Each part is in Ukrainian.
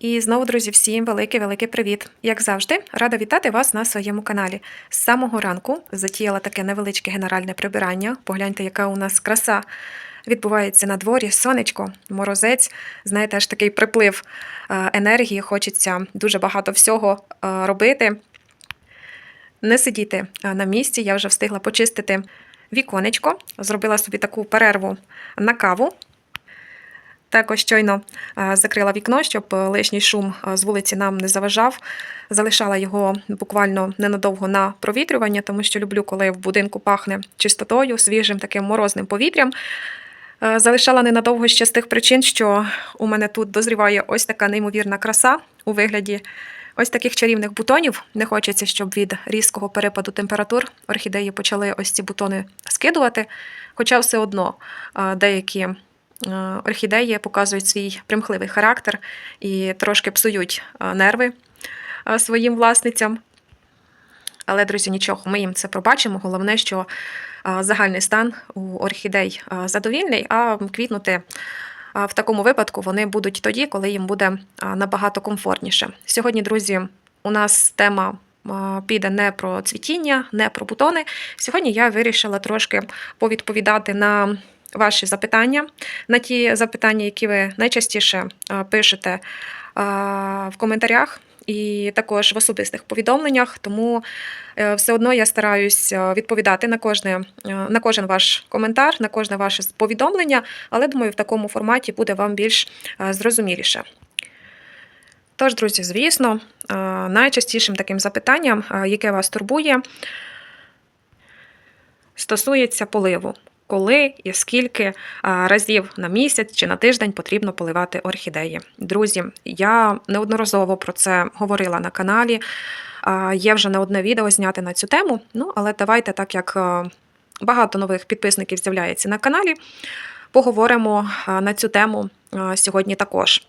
І знову, друзі, всім великий-великий привіт! Як завжди, рада вітати вас на своєму каналі. З самого ранку затіяла таке невеличке генеральне прибирання. Погляньте, яка у нас краса відбувається на дворі, сонечко, морозець. Знаєте, аж такий приплив е, енергії. Хочеться дуже багато всього е, робити. Не сидіти е, на місці, я вже встигла почистити віконечко, зробила собі таку перерву на каву. Також щойно е, закрила вікно, щоб е, лишній шум е, з вулиці нам не заважав. Залишала його буквально ненадовго на провітрювання, тому що люблю, коли в будинку пахне чистотою, свіжим таким морозним повітрям. Залишала ненадовго ще з тих причин, що у мене тут дозріває ось така неймовірна краса у вигляді ось таких чарівних бутонів. Не хочеться, щоб від різкого перепаду температур орхідеї почали ось ці бутони скидувати. Хоча все одно деякі орхідеї показують свій примхливий характер і трошки псують е, нерви е, своїм власницям. Але, друзі, нічого, ми їм це пробачимо. Головне, що е, загальний стан у орхідей е, задовільний, а квітнути е, в такому випадку вони будуть тоді, коли їм буде е, набагато комфортніше. Сьогодні, друзі, у нас тема е, піде не про цвітіння, не про бутони. Сьогодні я вирішила трошки повідповідати на ваші запитання, на ті запитання, які ви найчастіше е, пишете е, в коментарях. І також в особистих повідомленнях, тому е, все одно я стараюсь відповідати на кожне на кожен ваш коментар, на кожне ваше повідомлення, але думаю, в такому форматі буде вам більш зрозуміліше. Тож, друзі, звісно, найчастішим таким запитанням, яке вас турбує, стосується поливу. Коли і скільки разів на місяць чи на тиждень потрібно поливати орхідеї. Друзі, я неодноразово про це говорила на каналі. Є вже не одне відео зняти на цю тему. Ну, але давайте, так як багато нових підписників з'являється на каналі, поговоримо на цю тему сьогодні також.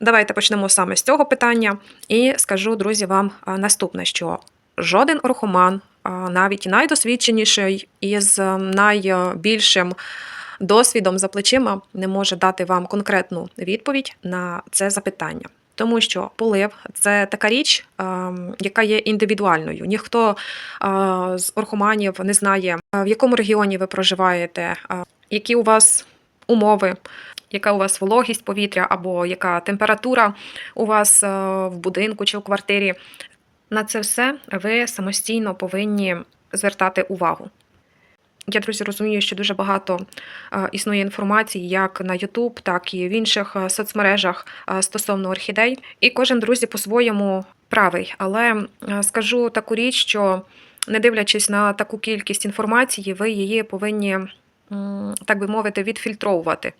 Давайте почнемо саме з цього питання і скажу, друзі, вам наступне, що жоден орхоман, навіть найдосвідченіший із найбільшим досвідом за плечима, не може дати вам конкретну відповідь на це запитання. Тому що полив це така річ, яка є індивідуальною. Ніхто з орхоманів не знає, в якому регіоні ви проживаєте, які у вас умови, яка у вас вологість повітря або яка температура у вас в будинку чи в квартирі. На це все ви самостійно повинні звертати увагу. Я, друзі, розумію, що дуже багато е, існує інформації як на YouTube, так і в інших е, соцмережах е, стосовно орхідей. І кожен друзі по-своєму правий. Але скажу таку річ, що не дивлячись на таку кількість інформації, ви її повинні, так би мовити, відфільтровувати.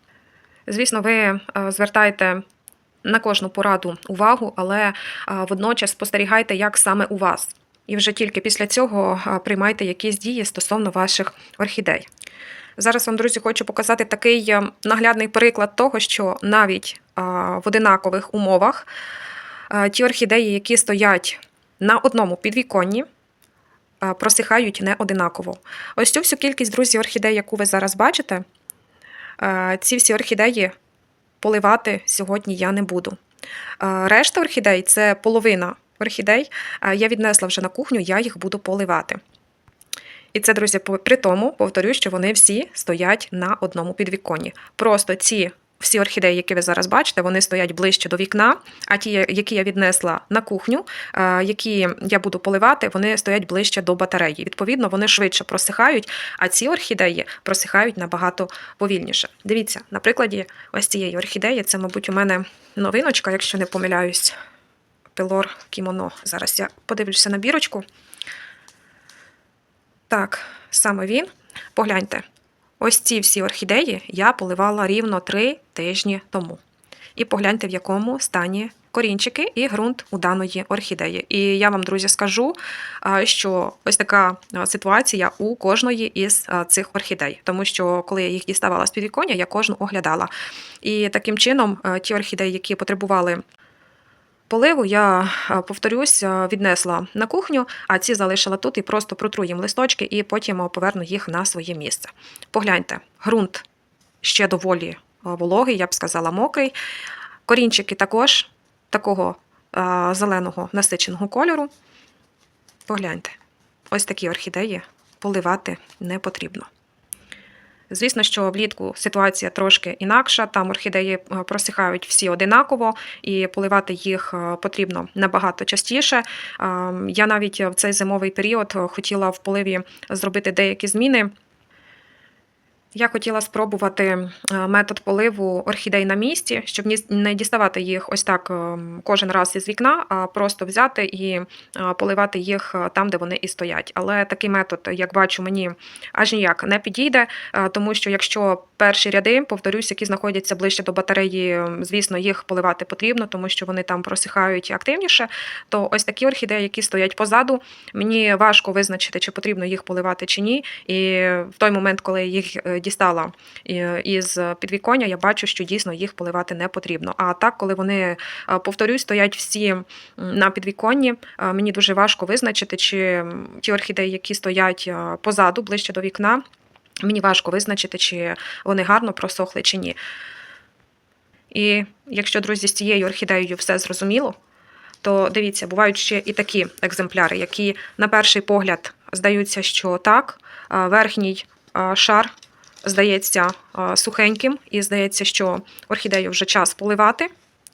Звісно, ви е, звертайте на кожну пораду увагу, але водночас спостерігайте, як саме у вас. І вже тільки після цього приймайте якісь дії стосовно ваших орхідей. Зараз вам, друзі, хочу показати такий е, наглядний приклад того, що навіть в одинакових умовах ті орхідеї, які стоять на одному підвіконні, просихають не одинаково. Ось цю всю кількість, друзі, орхідей, яку ви зараз бачите, ці всі орхідеї поливати сьогодні я не буду. Е, Решта орхідей це половина орхідей. е, Я віднесла вже на кухню, я їх буду поливати. І це, друзі, при тому, повторюю, що вони всі стоять на одному підвіконні. Просто ці всі орхідеї, які ви зараз бачите, вони стоять ближче до вікна, а ті, які я віднесла на кухню, е, які я буду поливати, вони стоять ближче до батареї. Відповідно, вони швидше просихають, а ці орхідеї просихають набагато повільніше. Дивіться, на прикладі ось цієї орхідеї, це, мабуть, у мене новиночка, якщо не помиляюсь. Пилор кімоно. Зараз я подивлюся на бірочку. Так, саме він. Погляньте, ось ці всі орхідеї я поливала рівно три тижні тому. І погляньте, в якому стані корінчики і ґрунт у даної орхідеї. І я вам, друзі, скажу, що ось така ситуація у кожної із цих орхідей, тому що коли я їх діставала з підвіконня, я кожну оглядала. І таким чином ті орхідеї, які потребували Поливу я е, повторюсь, е, віднесла на кухню, а ці залишила тут і просто протру їм листочки, і потім е, поверну їх на своє місце. Погляньте, ґрунт ще доволі вологий, я б сказала, мокрий. Корінчики також такого зеленого насиченого кольору. Погляньте, ось такі орхідеї поливати не потрібно. Звісно, що влітку ситуація трошки інакша. Там орхідеї е, просихають всі одинаково, і поливати їх е, потрібно набагато частіше. Е, Я навіть в цей зимовий період хотіла в поливі зробити деякі зміни. Я хотіла спробувати метод поливу орхідей на місці, щоб не діставати їх ось так е, кожен раз із вікна, а просто взяти і е, поливати їх е, там, де вони і стоять. Але такий метод, як бачу, мені аж ніяк не підійде, тому що якщо перші ряди, повторюсь, які знаходяться ближче до батареї, звісно, їх поливати потрібно, тому що вони там просихають активніше. То ось такі орхідеї, які стоять позаду, мені важко визначити, чи потрібно їх поливати чи ні. І в той момент, коли їх дістала е, із підвіконня, я бачу, що дійсно їх поливати не потрібно. А так, коли вони, е, повторюсь, стоять всі на підвіконні, е, мені дуже важко визначити, чи ті орхідеї, які стоять позаду, ближче до вікна, мені важко визначити, чи вони гарно просохли чи ні. І якщо, друзі, з цією орхідеєю все зрозуміло, то дивіться, бувають ще і такі екземпляри, які на перший погляд здаються, що так, верхній шар здається сухеньким, і здається, що орхідею вже час поливати.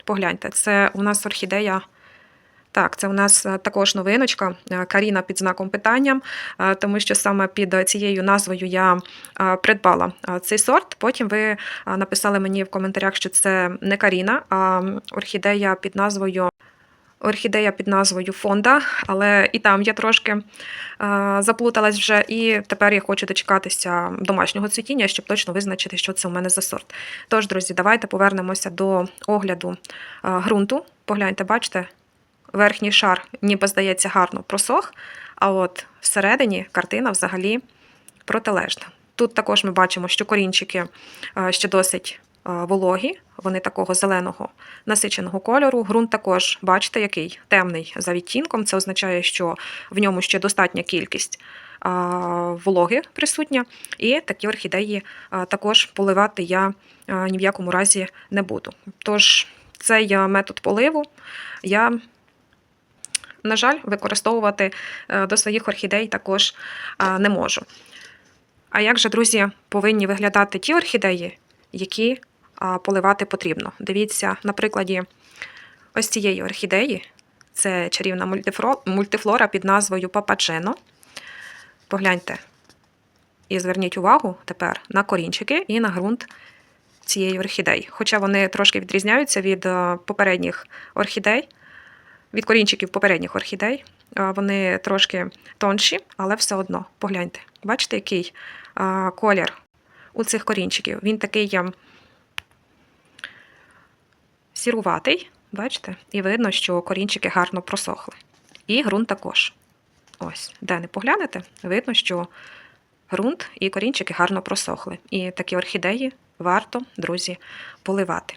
Погляньте, це у нас орхідея. Так, це у нас е, також новиночка е, Каріна під знаком питання, е, тому що саме під цією назвою я е, придбала е, цей сорт. Потім ви е, написали мені в коментарях, що це не Каріна, а орхідея під назвою. Орхідея під назвою Фонда, але і там я трошки е, заплуталась вже, і тепер я хочу дочекатися домашнього цвітіння, щоб точно визначити, що це у мене за сорт. Тож, друзі, давайте повернемося до огляду е, ґрунту. Погляньте, бачите, верхній шар, ніби здається, гарно просох, а от всередині картина взагалі протилежна. Тут також ми бачимо, що корінчики е, ще досить вологі, вони такого зеленого насиченого кольору. Ґрунт також, бачите, який темний за відтінком. Це означає, що в ньому ще достатня кількість вологи присутня. І такі орхідеї також поливати я ні в якому разі не буду. Тож цей метод поливу я на жаль, використовувати е, до своїх орхідей також не можу. А як же, друзі, повинні виглядати ті орхідеї, які поливати потрібно? Дивіться, на прикладі ось цієї орхідеї, це чарівна мультифлора під назвою Пападжено. Погляньте і зверніть увагу тепер на корінчики і на ґрунт цієї орхідеї. Хоча вони трошки відрізняються від е, попередніх орхідей, від корінчиків попередніх орхідей. Е, Вони трошки тонші, але все одно. Погляньте, бачите, який е, колір у цих корінчиків. Він такий е, сіруватий, бачите? І видно, що корінчики гарно просохли. І ґрунт також. Ось, де не поглянете, видно, що ґрунт і корінчики гарно просохли. І такі орхідеї варто, друзі, поливати.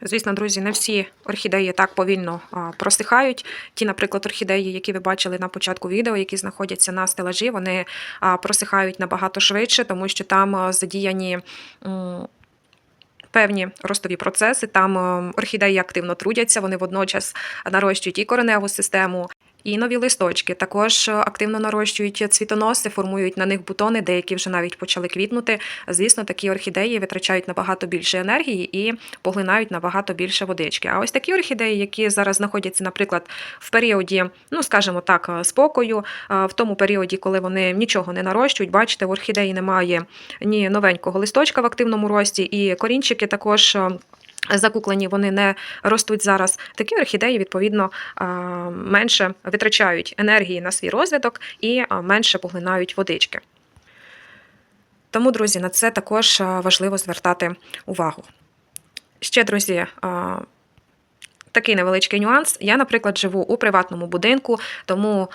Звісно, друзі, не всі орхідеї так повільно просихають. Ті, наприклад, орхідеї, які ви бачили на початку відео, які знаходяться на стелажі, вони просихають набагато швидше, тому що там задіяні. Певні ростові процеси, там е, орхідеї активно трудяться, вони водночас нарощують і кореневу систему, і нові листочки. Також е, активно нарощують цвітоноси, формують на них бутони, деякі вже навіть почали квітнути. Звісно, такі орхідеї витрачають набагато більше енергії і поглинають набагато більше водички. А ось такі орхідеї, які зараз знаходяться, наприклад, в періоді, ну скажімо так, е, спокою, е, в тому періоді, коли вони нічого не нарощують, бачите, в орхідеї немає ні новенького листочка в активному рості, і корінчики також. Закуклені вони не ростуть зараз. Такі орхідеї, відповідно, менше витрачають енергії на свій розвиток і менше поглинають водички. Тому, друзі, на це також важливо звертати увагу. Ще, друзі, такий невеличкий нюанс. Я, наприклад, живу у приватному будинку, тому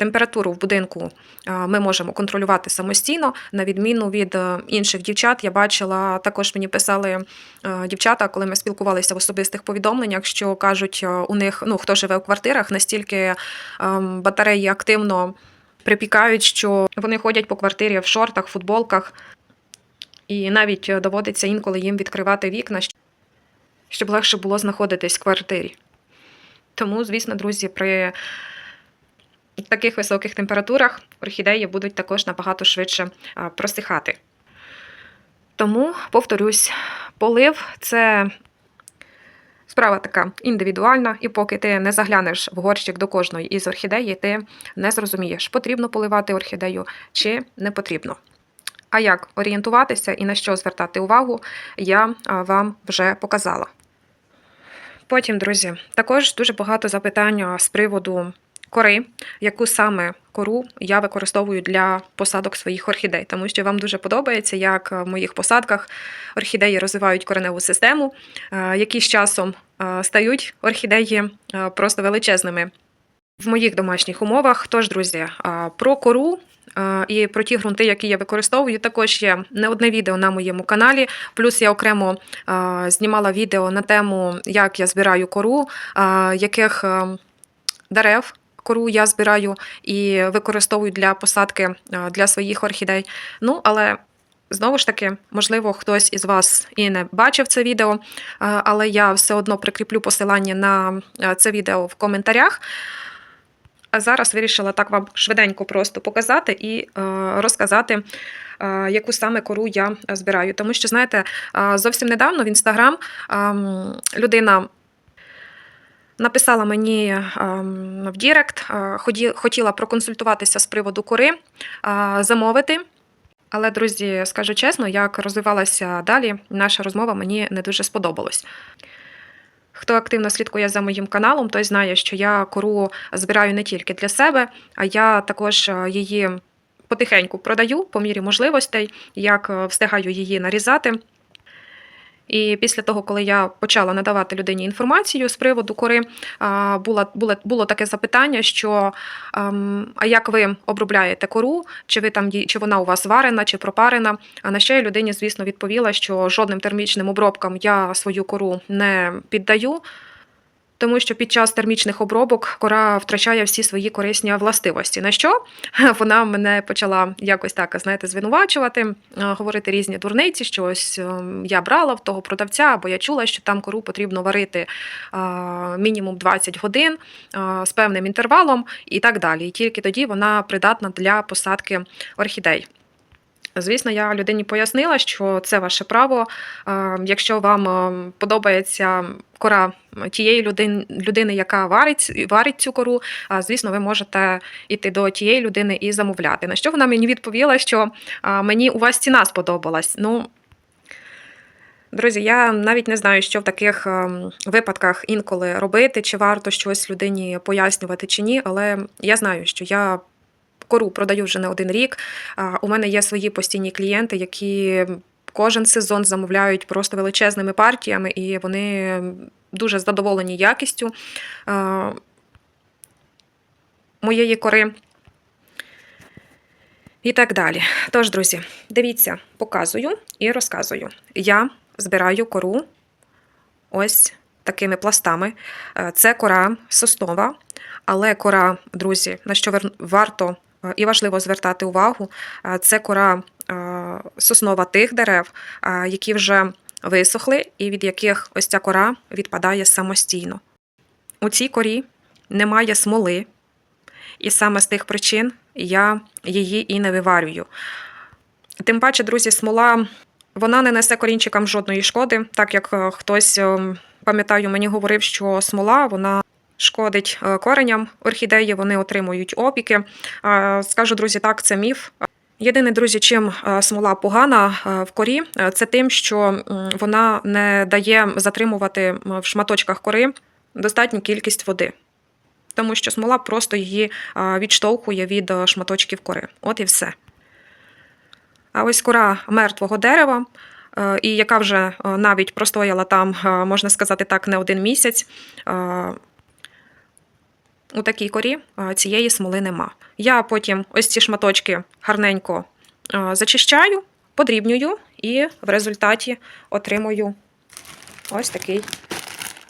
температуру в будинку ми можемо контролювати самостійно, на відміну від е, інших дівчат. Я бачила, також мені писали е, дівчата, коли ми спілкувалися в особистих повідомленнях, що кажуть, е, у них ну хто живе у квартирах, настільки ем, батареї активно припікають, що вони ходять по квартирі в шортах, футболках, і навіть е, доводиться інколи їм відкривати вікна. щоб легше було знаходитись в квартирі. Тому, звісно, друзі, при таких високих температурах орхідеї будуть також набагато швидше просихати. Тому, повторюсь, полив це справа така індивідуальна, і поки ти не заглянеш в горщик до кожної із орхідеї, ти не зрозумієш, потрібно поливати орхідею чи не потрібно. А як орієнтуватися і на що звертати увагу, я вам вже показала. Потім, друзі, також дуже багато запитань з приводу кори, яку саме кору я використовую для посадок своїх орхідей, тому що вам дуже подобається, як в моїх посадках орхідеї розвивають кореневу систему, е, які з часом е, стають орхідеї е, просто величезними в моїх домашніх умовах. Тож, друзі, е, про кору. е, І про ті ґрунти, які я використовую, також є не одне відео на моєму каналі. Плюс я окремо е, знімала відео на тему, як я збираю кору, е, яких е, дерев кору я збираю і використовую для посадки е, для своїх орхідей. Ну, але знову ж таки, можливо, хтось із вас і не бачив це відео, е, але я все одно прикріплю посилання на е, це відео в коментарях. А зараз вирішила так вам швиденько просто показати і розказати, яку саме кору я збираю. Тому що, знаєте, зовсім недавно в інстаграм ем, людина написала мені ем, в Дірект, е, хотіла проконсультуватися з приводу кори, е, замовити. Але, друзі, скажу чесно, як розвивалася далі, наша розмова мені не дуже сподобалась. Хто активно слідкує за моїм каналом, той знає, що я кору збираю не тільки для себе, а я також е, її потихеньку продаю по мірі можливостей, як е, встигаю її нарізати. І після того, коли я почала надавати людині інформацію з приводу кори, було, було, було таке запитання, що ем, а як ви обробляєте кору, чи ви там чи вона у вас варена, чи пропарена? А на що я людині, звісно, відповіла, що жодним термічним обробкам я свою кору не піддаю. Тому що під час термічних обробок кора втрачає всі свої корисні властивості. На що вона мене почала якось так, знаєте, звинувачувати, е, говорити різні дурниці, що ось ем, я брала в того продавця, або я чула, що там кору потрібно варити е, мінімум 20 годин е, з певним інтервалом і так далі. І тільки тоді вона придатна для посадки орхідей. Звісно, я людині пояснила, що це ваше право. Е, Якщо вам е, подобається кора тієї людини, людини яка варить, варить цю кору, звісно, ви можете йти до тієї людини і замовляти. На що вона мені відповіла, що мені у вас ціна сподобалась. Ну, Друзі, я навіть не знаю, що в таких ем, випадках інколи робити, чи варто щось людині пояснювати чи ні, але я знаю, що я кору продаю вже не один рік. У мене є свої постійні клієнти, які кожен сезон замовляють просто величезними партіями, і вони дуже задоволені якістю е, моєї кори. І так далі. Тож, друзі, дивіться, показую і розказую. Я збираю кору ось такими пластами. Е, Це кора соснова, але кора, друзі, на що варто і важливо звертати увагу, е, це кора е, соснова тих дерев, е, які вже висохли, і від яких ось ця кора відпадає самостійно. У цій корі немає смоли, і саме з тих причин я її і не виварюю. Тим паче, друзі, смола вона не несе корінчикам жодної шкоди, так як е, хтось, е, пам'ятаю, мені говорив, що смола вона шкодить е, кореням орхідеї, вони отримують опіки. Е, Скажу, друзі, так, це міф. Єдине, друзі, чим е, смола погана в корі, це тим, що вона не дає затримувати в шматочках кори достатню кількість води. Тому що смола просто її відштовхує від шматочків кори. От і все. А ось кора мертвого дерева, і яка вже навіть простояла там, можна сказати так, не один місяць. У такій корі е, цієї смоли нема. Я потім ось ці шматочки гарненько е, зачищаю, подрібнюю і в результаті отримую ось такий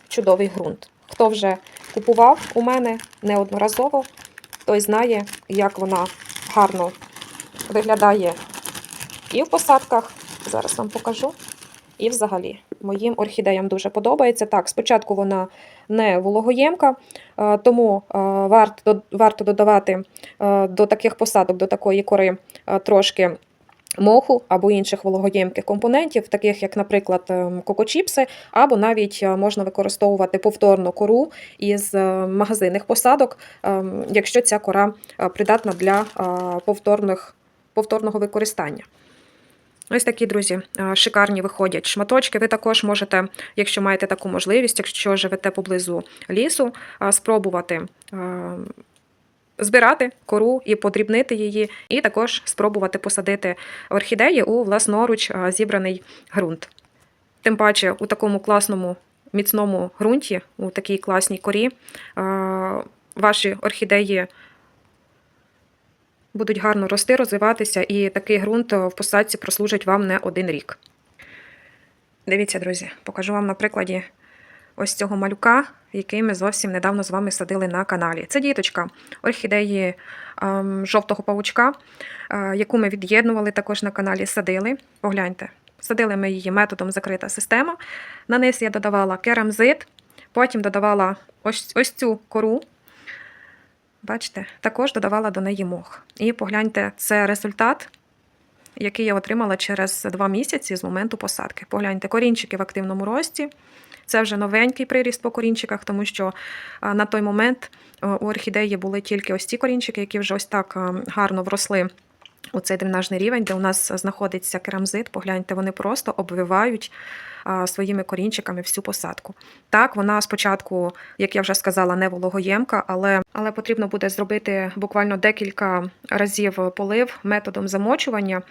чудовий ґрунт. Хто вже купував у мене неодноразово, той знає, як вона гарно виглядає і в посадках. Зараз вам покажу. І взагалі, моїм орхідеям дуже подобається. Так, спочатку вона не вологоємка, е, тому е, варто, додавати е, до таких посадок, до такої кори трошки моху або інших вологоємких компонентів, таких як, наприклад, кокочіпси, або навіть можна використовувати повторну кору із магазинних посадок, якщо ця кора придатна для повторних, повторного використання. Ось такі, друзі, е, шикарні виходять шматочки. Ви також можете, якщо маєте таку можливість, якщо живете поблизу лісу, е, спробувати е, збирати кору і подрібнити її, і також спробувати посадити орхідеї у власноруч зібраний ґрунт. Тим паче у такому класному міцному ґрунті, у такій класній корі, ваші орхідеї будуть гарно рости, розвиватися, і такий ґрунт в посадці прослужить вам не один рік. Дивіться, друзі, покажу вам на прикладі ось цього малюка, який ми зовсім недавно з вами садили на каналі. Це діточка орхідеї ем, жовтого павучка, е, яку ми від'єднували також на каналі, садили. Погляньте, садили ми її методом закрита система. На низ я додавала керамзит, потім додавала ось, ось цю кору. Бачите, також додавала до неї мох. І погляньте, це результат, який я отримала через два місяці з моменту посадки. Погляньте, корінчики в активному рості. Це вже новенький приріст по корінчиках, тому що на той момент у орхідеї були тільки ось ці корінчики, які вже ось так гарно вросли у цей дренажний рівень, де у нас знаходиться керамзит. Погляньте, вони просто обвивають своїми корінчиками всю посадку. Так, вона спочатку, як я вже сказала, не вологоємка, але, але потрібно буде зробити буквально декілька разів полив методом замочування,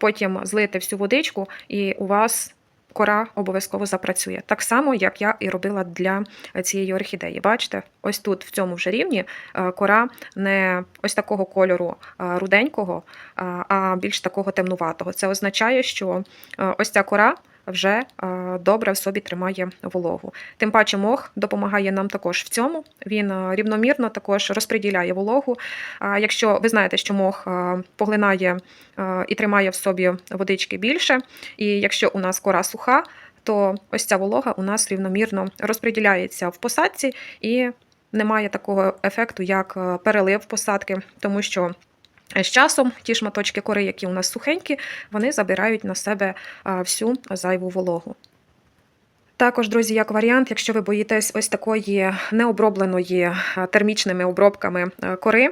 потім злити всю водичку, і у вас кора обов'язково запрацює. Так само, як я і робила для цієї орхідеї. Бачите, ось тут, в цьому вже рівні, е, кора не ось такого кольору е, руденького, е, а більш такого темнуватого. Це означає, що ось ця кора. Вже е, добре в собі тримає вологу. Тим паче мох допомагає нам також в цьому. Він е, рівномірно також розподіляє вологу. Якщо ви знаєте, що мох е, поглинає і тримає в собі водички більше, і якщо у нас кора суха, то ось ця волога у нас рівномірно розподіляється в посадці і немає такого ефекту, як перелив посадки, тому що. З часом ті шматочки кори, які у нас сухенькі, вони забирають на себе всю зайву вологу. Також, друзі, як варіант, якщо ви боїтесь ось такої необробленої термічними обробками кори,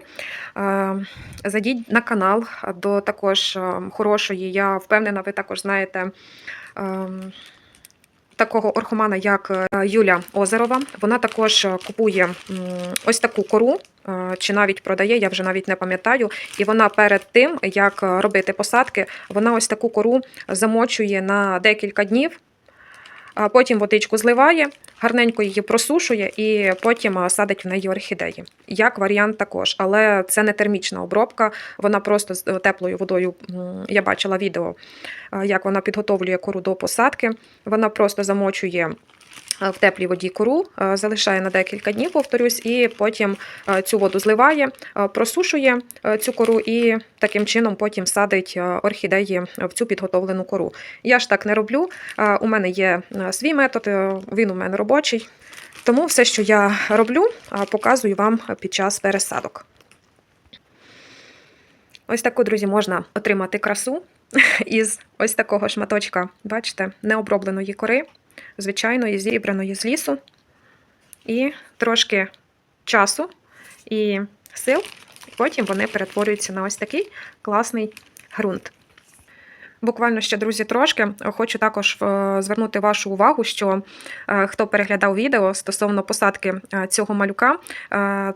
зайдіть на канал до також хорошої, я впевнена, ви також знаєте. Такого орхомана, як е, Юля Озерова, вона також е, купує ось таку кору, е, чи навіть продає, я вже навіть не пам'ятаю. І вона перед тим, як робити посадки, вона ось таку кору замочує на декілька днів, потім водичку зливає, гарненько її просушує і потім е, садить в неї орхідеї. Як варіант також, але це не термічна обробка, вона просто з теплою водою. Я бачила відео, е, як вона підготовлює кору до посадки. Вона просто замочує. Е, В теплій воді кору е, залишає на декілька днів, повторюсь, і потім е, цю воду зливає, просушує цю кору і таким чином потім садить орхідеї в цю підготовлену кору. Я ж так не роблю. У мене є свій метод, він у мене робочий. Тому все, що я роблю, показую вам під час пересадок. Ось таку, друзі, можна отримати красу із ось такого шматочка, бачите, необробленої кори, звичайної, зібраної з лісу. І трошки часу і сил, і потім вони перетворюються на ось такий класний ґрунт. Буквально ще, друзі, трошки хочу також е, звернути вашу увагу, що е, хто переглядав відео стосовно посадки е, цього малюка,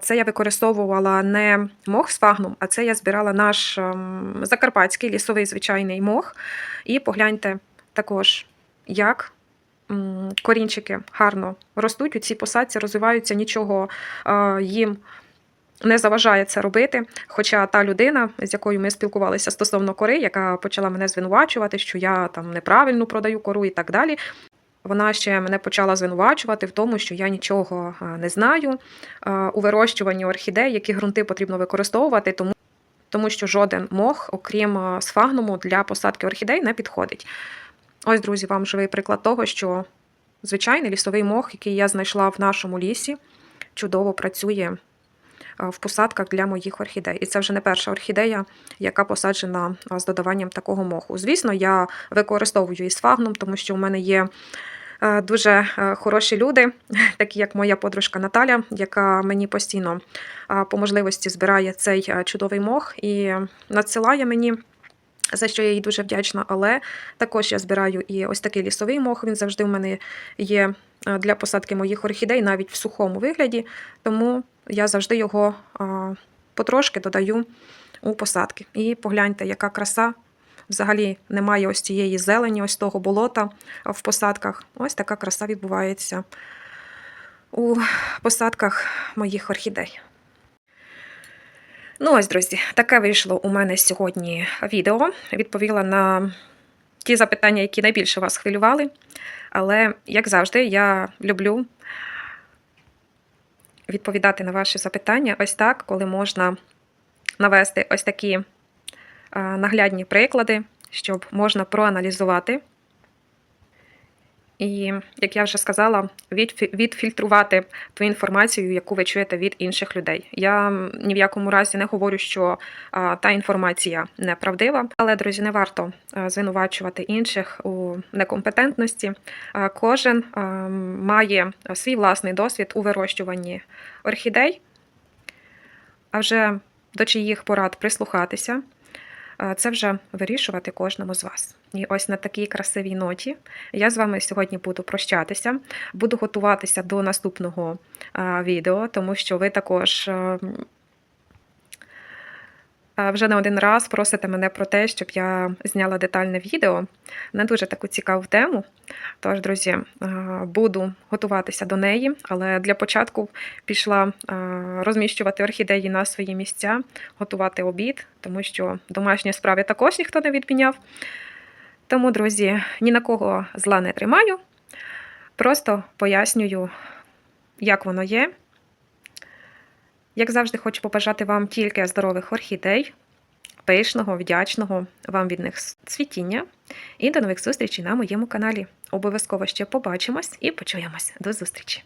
це я використовувала не мох з фагном, а це я збирала наш ем, закарпатський лісовий звичайний мох. І погляньте також, як корінчики гарно ростуть у цій посадці, розвиваються, нічого е, їм не заважає це робити. Хоча та людина, з якою ми спілкувалися стосовно кори, яка почала мене звинувачувати, що я там неправильно продаю кору і так далі. Вона ще мене почала звинувачувати в тому, що я нічого е, не знаю е, у вирощуванні орхідей, які ґрунти потрібно використовувати, тому, тому що жоден мох, окрім сфагнуму, для посадки орхідей не підходить. Ось, друзі, вам живий приклад того, що звичайний лісовий мох, який я знайшла в нашому лісі, чудово працює в посадках для моїх орхідей. І це вже не перша орхідея, яка посаджена з додаванням такого моху. Звісно, я використовую і з фагном, тому що у мене є е, дуже е, хороші люди, такі як моя подружка Наталя, яка мені постійно по можливості збирає цей е, чудовий мох і надсилає мені. За що я їй дуже вдячна, але також я збираю і ось такий лісовий мох. Він завжди в мене є е, для посадки моїх орхідей, навіть в сухому вигляді. Тому я завжди його потрошки додаю у посадки. І погляньте, яка краса. Взагалі немає ось цієї зелені, ось того болота в посадках. Ось така краса відбувається у посадках моїх орхідей. Ну, ось, друзі, таке вийшло у мене сьогодні відео. Відповіла на ті запитання, які найбільше вас хвилювали. Але, як завжди, я люблю відповідати на ваші запитання ось так, коли можна навести ось такі наглядні приклади, щоб можна проаналізувати. І, як я вже сказала, відфі- відфільтрувати ту інформацію, яку ви чуєте від інших людей. Я ні в якому разі не говорю, що та інформація неправдива, але друзі, не варто звинувачувати інших у некомпетентності. Кожен має свій власний досвід у вирощуванні орхідей, а вже до чиїх порад прислухатися. Це вже вирішувати кожному з вас. І ось на такій красивій ноті я з вами сьогодні буду прощатися, буду готуватися до наступного відео, тому що ви також а, м, а, вже не один раз просите мене про те, щоб я зняла детальне відео на дуже таку цікаву тему. Тож, друзі, буду готуватися до неї, але для початку пішла розміщувати орхідеї на свої місця, готувати обід, тому що домашні справи також ніхто не відміняв. Тому, друзі, ні на кого зла не тримаю. Просто пояснюю, як воно є. Як завжди, хочу побажати вам тільки здорових орхідей, пишного, вдячного вам від них цвітіння. І до нових зустрічей на моєму каналі. Обов'язково ще побачимось і почуємось. До зустрічі!